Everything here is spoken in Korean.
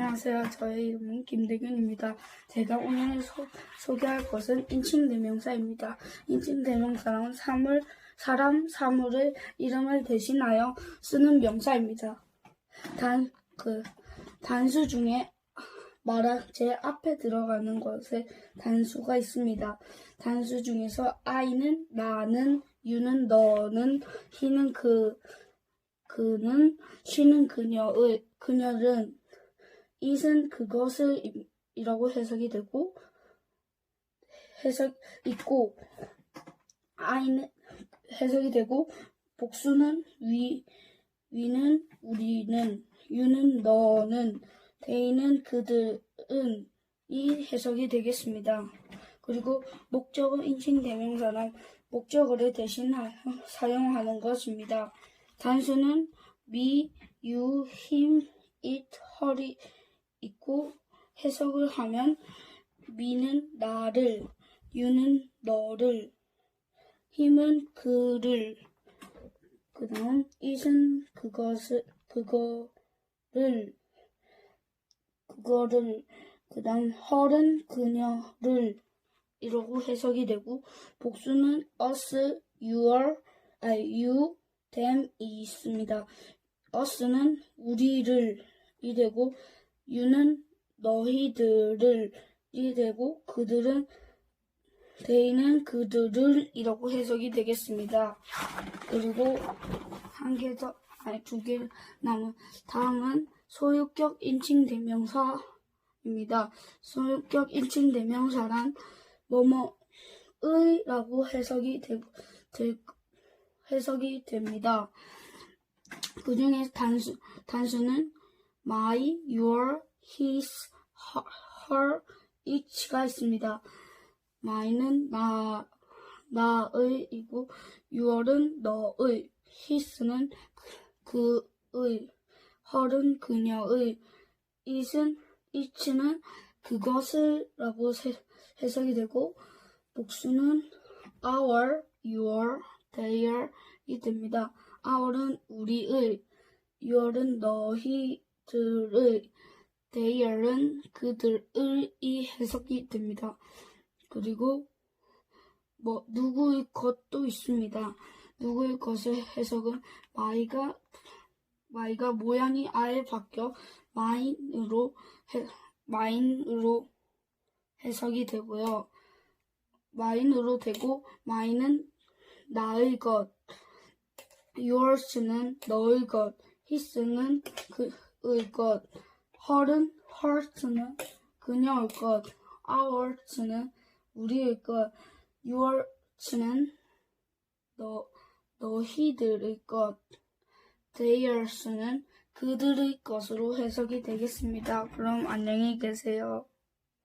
안녕하세요. 저의 이름은 김대균입니다. 제가 오늘 소, 소개할 것은 인칭대명사입니다. 인칭대명사는 사물, 사람, 사물의 이름을 대신하여 쓰는 명사입니다. 단, 그, 단수 중에 말한 제 앞에 들어가는 것에 단수가 있습니다. 단수 중에서 I는 나는, U는 너는, He는 그, 그는, She는 그녀의, 그녀는, it은 그것을 이- 이라고 해석이 되고, 해석, 있고, I는 해석이 되고, 복수는 위, 위는 우리는, 유는 너는, 대인은 그들은 이 해석이 되겠습니다. 그리고 목적어 인칭 대명사는 목적어를 대신하여 사용하는 것입니다. 단수는 me, you, him, it, her이 있고 해석을 하면 me는 나를, you는 너를, him은 그를, 그 다음 it은 그것을, 그거를, 그거를, 그 다음 her은 그녀를, 이러고 해석이 되고, 복수는 us, your, 아, you, them이 있습니다. us는 우리를, 이 되고, you는 너희들을, 이 되고, 그들은, they는 그들을, 이라고 해석이 되겠습니다. 그리고, 한 개 더, 아니, 두 개 남은, 다음은 소유격 인칭 대명사입니다. 소유격 인칭 대명사란, 뭐뭐의라고 해석이 되, 되, 해석이 됩니다. 그 중에 단수, 단수는 my, your, his, her, each가 있습니다. my는 나, 나의 이고, your은 너의, his는 그, 그의, her은 그녀의, it은, each는 그것을 라고 세- 해석이 되고, 복수는 our, your, their이 됩니다. our은 우리의, your은 너희 들의, their은 그들의 해석이 됩니다. 그리고 뭐 누구의 것도 있습니다. 누구의 것의 해석은 my가 my가 모양이 아예 바뀌어 mine으로 해, mine으로 해석이 되고요. mine으로 되고 mine은 나의 것, yours는 너의 것, his는 그의 것, her은 hers는 그녀의 것, ours는 우리의 것, yours는 너 너희들의 것, theirs는 그들의 것으로 해석이 되겠습니다. 그럼 안녕히 계세요.